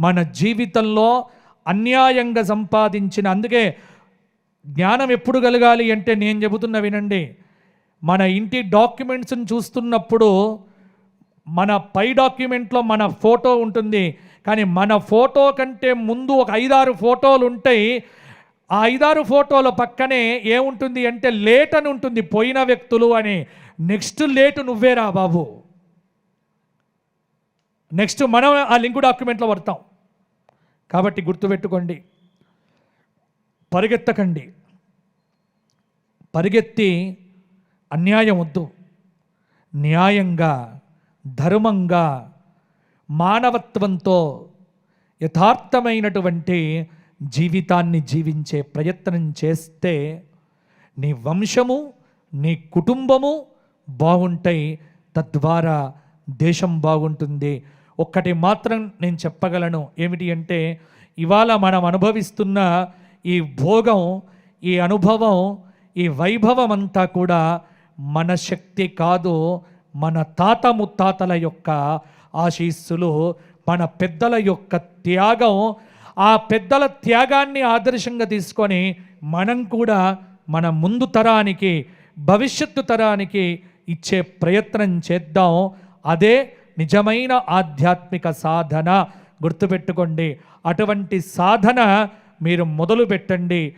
మన జీవితంలో అన్యాయంగా సంపాదించిన అందుకే జ్ఞానం ఎప్పుడు కలగాలి అంటే నేను చెబుతున్న వినండి. మన ఇంటి డాక్యుమెంట్స్ని చూస్తున్నప్పుడు మన పై డాక్యుమెంట్లో మన ఫోటో ఉంటుంది. కానీ మన ఫోటో కంటే ముందు ఒక ఐదారు ఫోటోలు ఉంటాయి. ఆ ఐదారు ఫోటోల పక్కనే ఏముంటుంది అంటే లేట్ అని ఉంటుంది. పోయిన వ్యక్తులు అని. నెక్స్ట్ లేటు నువ్వేరా బాబు. నెక్స్ట్ మనం ఆ లింక్ డాక్యుమెంట్లో పడతాం. కాబట్టి గుర్తుపెట్టుకోండి. పరిగెత్తకండి. పరిగెత్తి అన్యాయం వద్దు. న్యాయంగా ధర్మంగా మానవత్వంతో యథార్థమైనటువంటి జీవితాన్ని జీవించే ప్రయత్నం చేస్తే నీ వంశము నీ కుటుంబము బాగుంటాయి. తద్వారా దేశం బాగుంటుంది. ఒక్కటి మాత్రం నేను చెప్పగలను. ఏమిటి అంటే ఇవాళ మనం అనుభవిస్తున్న ఈ భోగం ఈ అనుభవం ఈ వైభవం అంతా కూడా మన శక్తి కాదు మన తాత ముత్తాతల యొక్క ఆశీస్సులు మన పెద్దల యొక్క త్యాగం. ఆ పెద్దల త్యాగాన్ని ఆదర్శంగా తీసుకొని మనం కూడా మన ముందు తరానికి భవిష్యత్తు తరానికి ఇచ్చే ప్రయత్నం చేద్దాం. అదే నిజమైన ఆధ్యాత్మిక సాధన గుర్తుపెట్టుకోండి. అటువంటి సాధన మీరు మొదలు పెట్టండి